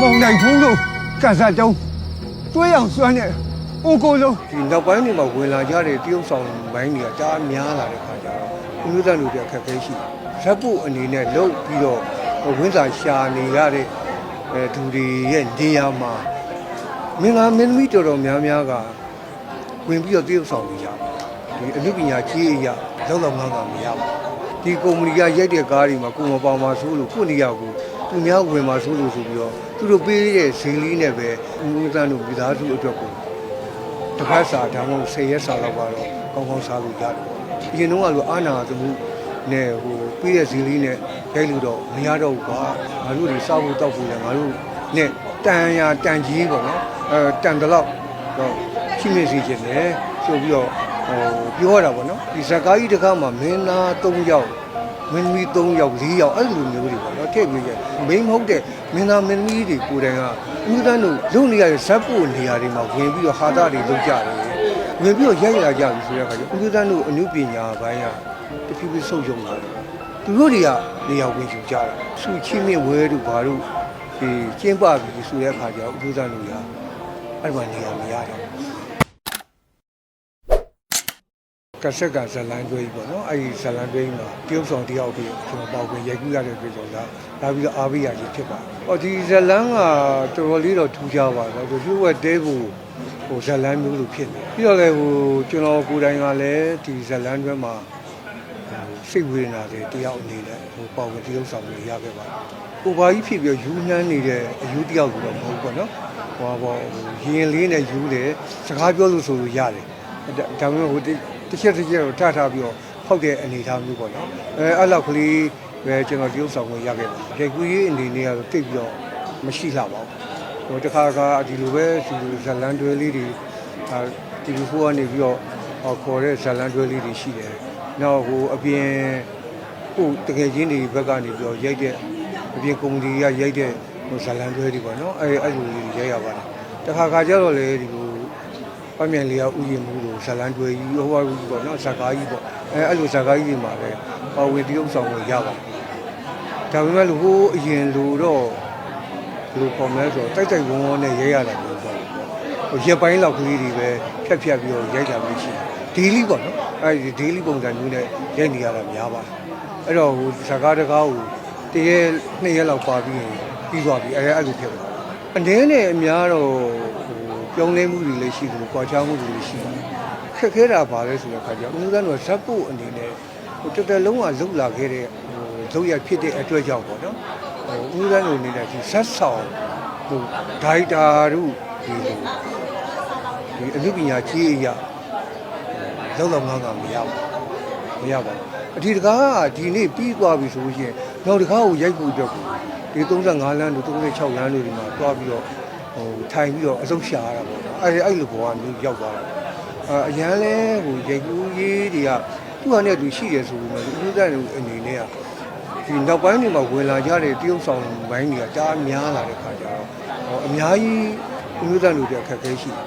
မောင်နိုင်ဖုံးလို့ကစားတုံးတွဲအောင်စွမ်းနေအိုကိုလုံးဒီနောက်ပိုင်းတွေမှာဝင်လာကြတဲ့တရုတ်ဆောင်ပိုင်းတွေကကြားများလာတဲ့ခါကျတော့ဥမျိုးသားလူတွေအခက်အခဲရှိဇက်ပုအနေနဲ့လုတ်ပြီးတော့ဝင်းစာရှာနေရတဲ့အဲသူတွေရဲ့နေရာမှာမင်္ဂလာမင်းသမီးတော်တော်များများကဝင်ပြီးတော့တရုတ်ဆောင်နေကြတယ်ဒီအမှုပညာကြီးအရာလောက်လောက်ငန်းငန်းမရပါဘူးဒီကုမ္ပဏီကရိုက်တဲ့ကားတွေမှာကိုယ်မပေါမှာဆိုလို့ကိုယ့်နေရာကို သူများဝင်မှာဆိုလို့ဆိုပြီးတော့သူတို့ပေးတဲ့ဈေးလေးနဲ့ပဲဥမျိုးသားတို့မိသားစုအတွက်ကိုတစ်ခါစာဒါမှမဟုတ်10ရက်စာလောက်ကတော့ကောင်းကောင်းစားလို့ရတယ်ပေါ့။အရင်တော့ကလိုအာနာသမှုနဲ့ဟိုပြီးတဲ့ဇီလီနဲ့ရိုက်လို့တော့မရတော့ဘူးကွာ။ငါတို့တွေစားဖို့တောက်ဖို့လည်းငါတို့နဲ့တန်ရတန်ကြီးပေါ့နော်။အဲတန်တလောက်တော့ရှိနေစီခြင်းနဲ့ဆိုပြီးတော့ဟိုပြောရတာပေါ့နော်။ဒီဇကားကြီးတစ်ခါမှမင်းသား၃ယောက် မင်းသမီး၃ယောက်၄ယောက်အဲ့လိုမျိုးတွေပေါ့နော်ထည့်ပြီးရမိန်းမဟုတ်တဲ့မင်းသားမင်းသမီးတွေကိုယ်တိုင်ကဥဒန်းတို့လုံနေရတဲ့ဇက်ပို့နေရာတွေမှာဝင်ပြီးတော့ဟာတာတွေလုပ်ကြတယ်ဝင်ပြီးတော့ရိုက်ရကြပြီဆိုတဲ့အခါကျဥဒန်းတို့အမှုပညာဘိုင်းကတဖြည်းဖြည်းဆုပ်ယုံလာတယ်သူတို့တွေကနေရာဝင်ယူကြတာဆူချင်းမြင့်ဝဲတို့ဘာတို့ဒီကျင်းပပြီဆိုတဲ့အခါကျဥဒန်းတို့ကအဲ့မှာနေရာမရတယ် ကဆက်ကဇလန်တွဲကြီးပေါ့နော်အဲ့ဒီဇလန်တွဲကြီးမှာတရုတ်ဆောင်တယောက်ပြီးကျွန်တော်ပေါက်ပြီးရိုက်ကူးရတဲ့ပြည်တော်လားလာပြီးတော့အားပေးရကြီးဖြစ်ပါတယ်။ဟောဒီဇလန်ကတော်တော်လေးတော့ထူးခြားပါတယ်။ဒီရွက်တဲကိုဟိုဇလန်မျိုးလိုဖြစ်နေ။ပြီးတော့လည်းဟိုကျွန်တော်ကိုယ်တိုင်ကလည်းဒီဇလန်တွဲမှာဟိုစိတ်ဝေဒနာတွေတယောက်အနေနဲ့ဟိုပေါက်ပြီးတရုတ်ဆောင်ပြီးရခဲ့ပါတယ်။ကိုဘာကြီးဖြစ်ပြီးယူနှမ်းနေတဲ့အယူတယောက်ဆိုတော့မဟုတ်ဘူးပေါ့နော်။ဟိုဘောရင်လေးနဲ့ယူတယ်စကားပြောလို့ဆိုလို့ရတယ်။ဒါပေမဲ့ဟိုတ စ်ချက်တစ်ချက်ကိုထထားပြီးတော့ဖောက်တဲ့အနေအထားမျိုးပေါ့နော်အဲအဲ့လောက်ကလေးပဲကျွန်တော်တရုပ်ဆောင်ဝင်ရခဲ့ပါရိုက်ကူးရေးအနေနဲ့ကတော့တိတ်ပြီးတော့မရှိလှပါဘူးဟိုတခါကဒီလိုပဲဒီဇလန်တွဲလေးတွေအာတီဗီ4ကနေပြီးတော့ခေါ်တဲ့ဇလန်တွဲလေးတွေရှိတယ်နောက်ဟိုအပြင်ဟိုတကယ်ချင်းတွေဘက်ကနေပြီးတော့ရိုက်တဲ့အပြင်ကုမ္ပဏီကရိုက်တဲ့ဟိုဇလန်တွဲတွေပေါ့နော်အဲအဲ့လိုလေးတွေရိုက်ရပါတယ်တခါခါကျတော့လေဒီလို ပမြန်လေးကဥယျာဉ်မှုလို့ဇလန်တွေကြီးဟိုဟာကြီးပေါ့နော်ဇကားကြီးပေါ့အဲအဲ့လိုဇကားကြီးတွေမှာပဲပါဝင်တရုပ်ဆောင်ကိုရပါတယ်ဒါပေမဲ့လို့ဟိုအရင်လိုတော့ဘယ်လိုပေါ်မလဲဆိုတော့တိုက်တိုက်ဝန်းဝန်းနဲ့ရဲရတာမျိုးပေါ့ဟိုရက်ပိုင်းလောက်ကလေးတွေပဲဖြတ်ဖြတ်ပြီးတော့ရိုက်တာမျိုးရှိတယ်ဒေးလီပေါ့နော်အဲဒီဒေးလီပုံစံမျိုးနဲ့ရိုက်နေရတာများပါတယ်အဲ့တော့ဟိုဇကားတကားကိုတရက်နှစ်ရက်လောက်ပါပြီးရင်ပြီးသွားပြီအဲအဲ့လိုဖြစ်သွားတယ်အနေနဲ့အများတော့ဟို ပြောင်းလဲမှုတွေလည်းရှိတယ်လို့ကြွားချမှုတွေလည်းရှိတယ်ခက်ခဲတာပါလဲဆိုတဲ့အခါကျတော့အမှုသားတို့ဇက်ဖို့အနေနဲ့ဟိုတော်တော်လုံးဝလှုပ်လာခဲ့တဲ့ဟိုလှုပ်ရဖြစ်တဲ့အတွက်ကြောင့်ပေါ့နော်ဟိုအမှုသားတို့အနေနဲ့ဒီဇက်ဆောင်ဟိုဒိုက်တာတို့ဒီလိုဒီအမှုပညာကြီးအရာလောက်လောက်ငန်းငန်းမရပါဘူးမရပါဘူးအဒီတကားကဒီနေ့ပြီးသွားပြီဆိုလို့ရှိရင်နောက်တကားကိုရိုက်ဖို့အတွက်ကိုဒီ35လမ်းတို့36လမ်းတို့ဒီမှာတွားပြီးတော့ဟို ထိုင်ပြီးတော့အလုပ်ရှာရတာပေါ့နော်အဲ့အဲ့လိုဘောကမျိုးရောက်သွားတာပေါ့အရန်လဲဟိုရေကူးရေးတွေကသူ့ဟာနဲ့သူရှိရဆိုပြီးမှလူဦးတဲ့အနေနဲ့ကဒီနောက်ပိုင်းတွေမှာဝင်လာကြတဲ့တရုတ်ဆောင်ပိုင်းတွေကကြားများလာတဲ့ခါကျတော့ဟောအများကြီးလူဦးတဲ့လူတွေအခက်အခဲရှိတယ်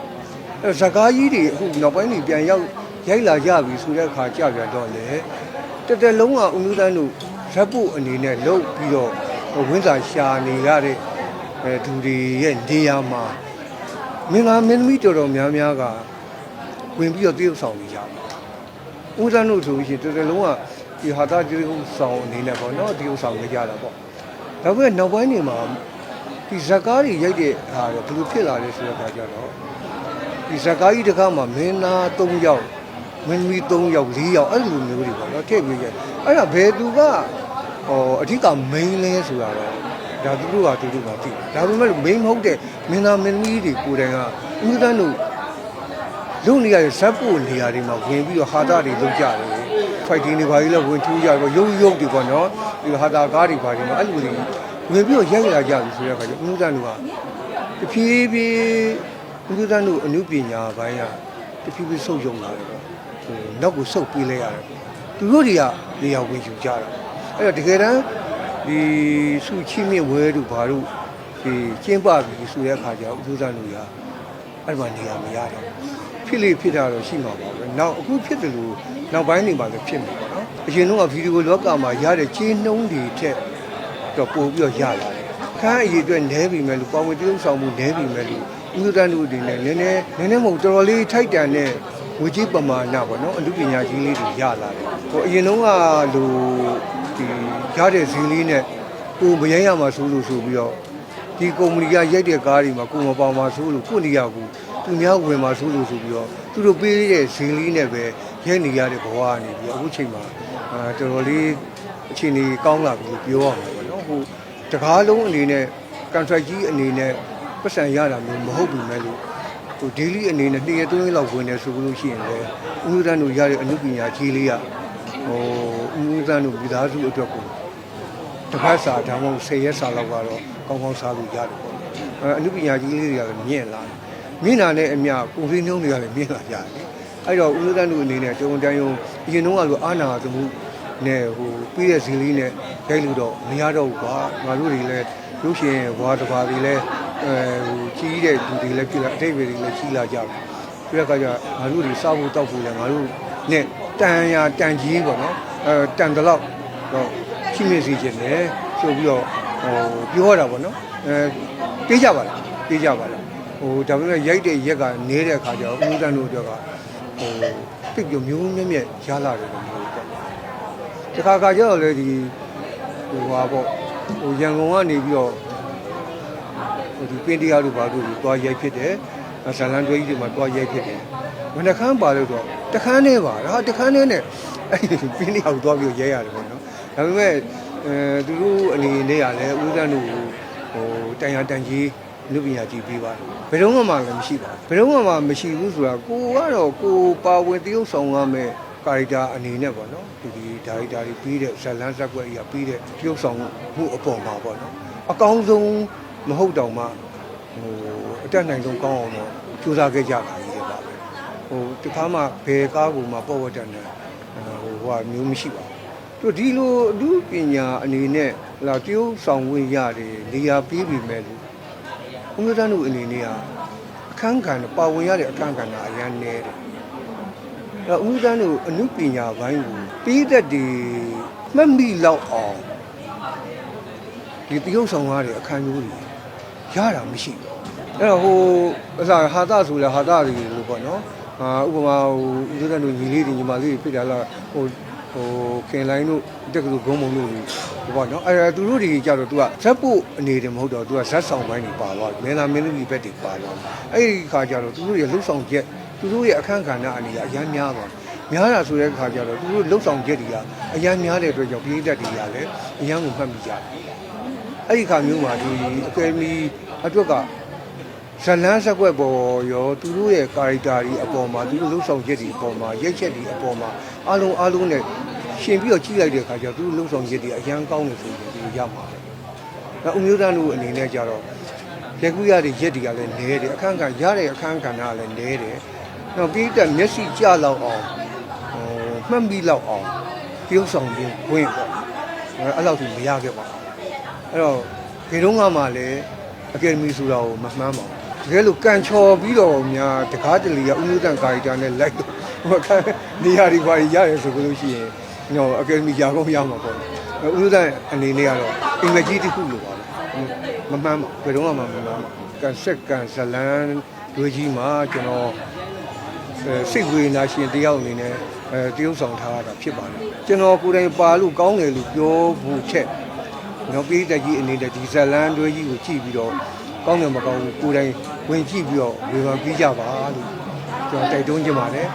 အဲ့ဇကားကြီးတွေအခုနောက်ပိုင်းတွေပြန်ရောက်ရိုက်လာကြပြီဆိုတဲ့အခါကြာပြန်တော့လေတက်တက်လုံးကအမှုတန်းတို့ဇက်ပုအနေနဲ့လုတ်ပြီးတော့ဝင်းစာရှာနေရတဲ့ အဲသူတွေရဲ့နေရာမှာမင်္ဂလာမင်းသမီးတော်တော်များများကဝင်ပြီးတော့တရုပ်ဆောင်နေကြတယ်။ဦးဇန်းတို့ဆိုရင်တော်တော်လုံးကဒီဟာတာတရုပ်ဆောင်အနေနဲ့ပေါ့နော်တရုပ်ဆောင်နေကြတာပေါ့။ဒါပေမဲ့နောက်ပိုင်းနေမှာဒီဇကားတွေရိုက်တဲ့ဟာတော့ဘယ်လိုဖြစ်လာလဲဆိုတော့ကြတော့ဒီဇကားကြီးတစ်ခါမှမင်းသား၃ယောက်မင်းသမီး၃ယောက်၄ယောက်အဲ့လိုမျိုးတွေပေါ့နော်ထည့်ပြီးရဲ့အဲ့ဒါဘယ်သူကဟောအဓိက main လဲဆိုတာတော့ ဒါသူတို့ကသူတို့ကသိတယ်ဒါပေမဲ့လို့ main မဟုတ်တဲ့မင်းသားမင်းသမီးတွေကိုယ်တိုင်ကဥဒန်းတို့လုံနေရတဲ့ဇက်ပို့နေရာတွေမှာဝင်ပြီးတော့ဟာတာတွေလုပ်ကြတယ် fighting တွေဘာကြီးလဲဝင်ထူးကြတော့ရုပ်ရုပ်တွေပေါ့နော်ဒီဟာတာကားတွေဘာတွေမှာအဲ့လိုတွေဝင်ပြီးတော့ရိုက်လာကြပြီဆိုတဲ့အခါကျဥဒန်းတို့ကတဖြည်းဖြည်းဥဒန်းတို့အမှုပညာဘိုင်းကတဖြည်းဖြည်းဆုပ်ယုံလာတယ်ပေါ့ဟိုနောက်ကိုဆုပ်ပေးလိုက်ရတယ်ပေါ့သူတို့တွေကနေရာဝင်ယူကြတာအဲ့တော့တကယ်တမ်း ဒီစုချင်းမြင့်ဝဲတို့ဘာတို့ဒီကျင်းပပြီဆိုတဲ့အခါကျတော့ဥပဒေလူရအဲ့မှာနေရာမရတော့ဖြစ်လေဖြစ်တာတော့ရှိမှာပါပဲနောက်အခုဖြစ်တယ်လို့နောက်ပိုင်းနေပါလည်းဖြစ်မှာပေါ့နော်အရင်တော့ဗီဒီယိုလောကမှာရတဲ့ခြေနှုံးတွေထက်တော့ပို့ပြီးတော့ရလာတယ်ခအခန်းအရေးအတွက်နဲပြီမဲ့လို့ပါဝင်တရုပ်ဆောင်မှုနဲပြီမဲ့လို့ဥဒ္ဒတန်တို့အနေနဲ့နည်းနည်းနည်းနည်းမဟုတ်တော်တော်လေးထိုက်တန်တဲ့ဝေကြီးပမာဏပေါ့နော်အမှုပညာကြီးလေးတွေရလာတယ်ဟိုအရင်တုန်းကလို ဒီရတဲ့ဈေးလေးနဲ့ကိုမရိုင်းရမှာဆိုလို့ဆိုပြီးတော့ဒီကုမ္ပဏီကရိုက်တဲ့ကားတွေမှာကိုမပေါမှာဆိုလို့ကိုနေရကူသူများဝင်မှာဆိုလို့ဆိုပြီးတော့သူတို့ပေးတဲ့ဈေးလေးနဲ့ပဲရိုက်နေရတဲ့ဘဝကနေပြီးအခုချိန်မှာအာတော်တော်လေးအခြေအနေကောင်းလာပြီလို့ပြောရမှာပေါ့နော်ဟိုတကားလုံးအနေနဲ့ contract ကြီးအနေနဲ့ပတ်စံရတာမျိုးမဟုတ်ဘူးမဲ့လို့ဟို daily အနေနဲ့နှစ်ရက်သုံးရက်လောက်ဝင်နေဆိုလို့ရှိရင်လည်းဥမှုတန်းတို့ရတဲ့အမှုပညာကြီးလေးကဟို ဥမှုတန်းတို့မိသားစုအတွက်ကိုတစ်ဖက်စာဒါမှမဟုတ်10ရက်စာလောက်ကတော့ကောင်းကောင်းစားလို့ရတယ်ပေါ့အဲအမှုပညာကြီးလေးတွေကလည်းမြင့်လာတယ်မြင့်လာတဲ့အမြပုံစံနှုံးတွေကလည်းမြင့်လာကြတယ်အဲ့တော့ဥမှုတန်းတို့အနေနဲ့ကြုံတန်းယုံအရင်တော့ကလိုအာနာသမှုနဲ့ဟိုပြီးတဲ့ဇီလီနဲ့ရိုက်လို့တော့မရတော့ဘူးကွာငါတို့တွေလည်းရုပ်ရှင်ဘွားတစ်ပါးတွေလည်းအဲဟိုကြီးတဲ့လူတွေလည်းဖြစ်လာအတိတ်တွေလည်းကြီးလာကြတယ်ပြီးတဲ့အခါကျငါတို့တွေစားဖို့တောက်ဖို့လည်းငါတို့နဲ့တန်ရတန်ကြီးပေါ့နော် အဲတန်တလောက်တော့ရှိနေစီခြင်းတယ်ဆိုပြီးတော့ဟိုပြောရတာပေါ့နော်အဲပြေးကြပါလားပြေးကြပါလားဟိုဒါပေမဲ့ရိုက်တဲ့ရက်ကနေနေတဲ့အခါကျတော့ဦးတန်းတို့အတွက်ကဟိုပြပြမျိုးမြက်မြက်ရလာတယ်လို့ပြောပေါ့တခါခါကျတော့လေဒီဟိုဟာပေါ့ဟိုရန်ကုန်ကနေပြီးတော့ဟိုဒီပင်တရားတို့ဘာတို့တွားရိုက်ဖြစ်တယ် ဇာလန်တွဲကြီးတွေမှာတွားရိုက်ဖြစ်တယ်မနှခမ်းပါလို့တော့တခန်းနဲ့ပါဟာတခန်းနဲ့နဲ့အဲ့ဒီပင်တရားကိုတွားပြီးရိုက်ရတယ်ပေါ့နော်ဒါပေမဲ့အဲသူတို့အနေနဲ့ကလည်းဦးဇန်းတို့ဟိုတန်ရတန်ကြီးလူပညာကြည့်ပေးပါတယ်ဘယ်တော့မှလည်းမရှိပါဘူးဘယ်တော့မှမရှိဘူးဆိုတာကိုကတော့ကိုပါဝင်တရုပ်ဆောင်ရမယ်ကာရီတာအနေနဲ့ပေါ့နော်ဒီဒီဒါရီတာတွေပြီးတဲ့ဇလန်းဇက်ွက်ကြီးကပြီးတဲ့ပြုတ်ဆောင်မှုအပေါ်မှာပေါ့နော်အကောင်းဆုံးမဟုတ်တောင်မှ ဟိုအတက်နိုင်ဆုံးကောင်းအောင်တော့ကြိုးစားခဲ့ကြတာကြီးပါပဲဟိုတခါမှဘယ်ကားကိုမှပေါ်ဝတ်တယ်နဲ့ဟိုဟိုကမျိုးမရှိပါဘူးသူဒီလိုအမှုပညာအနေနဲ့လာပြုတ်ဆောင်ဝင်ရတယ်နေရာပြီးပြီမဲ့လို့ဘုရားတန်းတို့အနေနဲ့ကအခန်းကဏ္ဍပါဝင်ရတဲ့အခန်းကဏ္ဍအရန်နေတယ်အဲ့ဦးတန်းတို့အမှုပညာဘိုင်းကိုပြီးသက်ဒီမှတ်မိလောက်အောင်ဒီတရုပ်ဆောင်ရတဲ့အခန်းမျိုးတွေ ရတာမရှိဘူးအဲ့တော့ဟိုအစားဟာတာဆိုလဲဟာတာတွေလို့ပေါ့နော်အာဥပမာဟိုဦးတန်းတို့ညီလေးတွေညီမလေးတွေဖြစ်တယ်လားဟိုဟိုခင်လိုင်းတို့တက်ကလူဂုံးမုံတို့ဒီပေါ့နော်အဲ့ဒါသူတို့တွေကြတော့ तू ကဇက်ဖို့အနေတယ်မဟုတ်တော့ तू ကဇက်ဆောင်ပိုင်းတွေပါသွားတယ်မင်းသားမင်းသမီးဘက်တွေပါသွားတယ်အဲ့ဒီခါကျတော့သူတို့ရဲ့လှုပ်ဆောင်ချက်သူတို့ရဲ့အခန်းကဏ္ဍအနေနဲ့အများများပါများတာဆိုတဲ့အခါကျတော့သူတို့လှုပ်ဆောင်ချက်တွေကအများများတဲ့အတွက်ကြောင့်ပြည်သက်တွေကလည်းအများကိုမှတ်မိကြတယ် အဲ့ဒီခါမျိုးမှာဒီအကယ်ဒမီအတွက်ကဇလန်းဆက်ွက်ပေါ်ရောသူတို့ရဲ့ကာရီတာတွေအပေါ်မှာသူတို့လှုပ်ဆောင်ချက်တွေအပေါ်မှာရိတ်ချက်တွေအပေါ်မှာအလုံးအလုံးနဲ့ရှင်ပြီးတော့ကြည့်လိုက်တဲ့အခါကျတော့သူတို့လှုပ်ဆောင်ချက်တွေအရန်ကောင်းနေဆိုရင်ဒီရမှာပဲ။နောက်အမျိုးသားတို့အနေနဲ့ကြတော့လက်ကူရတဲ့ရက်တွေကလည်းနဲတယ်အခန်းကရတဲ့အခန်းကဏ္ဍကလည်းနဲတယ်နောက်ပြီးတော့မျက်စိကျလောက်အောင်ဟိုမှတ်မိလောက်အောင်ပြုံးဆောင်ခြင်းဝင်ပေါ့အဲ့လောက်ထိမရခဲ့ပါဘူး အဲ့တော့ဒီတော့ကမှလည်းအကယ်ဒမီဆိုတာကိုမမှန်းပါဘူးတကယ်လို့ကန်ချော်ပြီးတော့များတကားတလီကဥမျိုးတန်ကာရီတာနဲ့လိုက်တော့ဟိုကနေရာဒီပါရတယ်ဆိုလို့ရှိရင်ဟိုအကယ်ဒမီရာကုန်ရမှာပေါ့ဥမျိုးတန်အနေနဲ့ကတော့အင်္ဂလိပ်တစ်ခုလိုပါပဲမမှန်ဘယ်တော့မှမမှန်ပါကန်ဆက်ကန်ဇလန်တွေကြီးမှာကျွန်တော်အဲစိတ်ဝေဒနာရှင်တယောက်အနေနဲ့အဲတရုပ်ဆောင်ထားရတာဖြစ်ပါတယ်ကျွန်တော်ကိုယ်တိုင်ပါလို့ကောင်းတယ်လို့ပြောဖို့ချက် နောက်ပြီးတကြီးအနေနဲ့ဒီဇလန်တွေကြီးကိုကြည့်ပြီးတော့ကောင်းတယ်မကောင်းဘူးကိုယ်တိုင်ဝင်ကြည့်ပြီးတော့ဝေဖန်ပြီးကြပါလို့ကျွန်တော်တိုက်တွန်းချင်ပါတယ်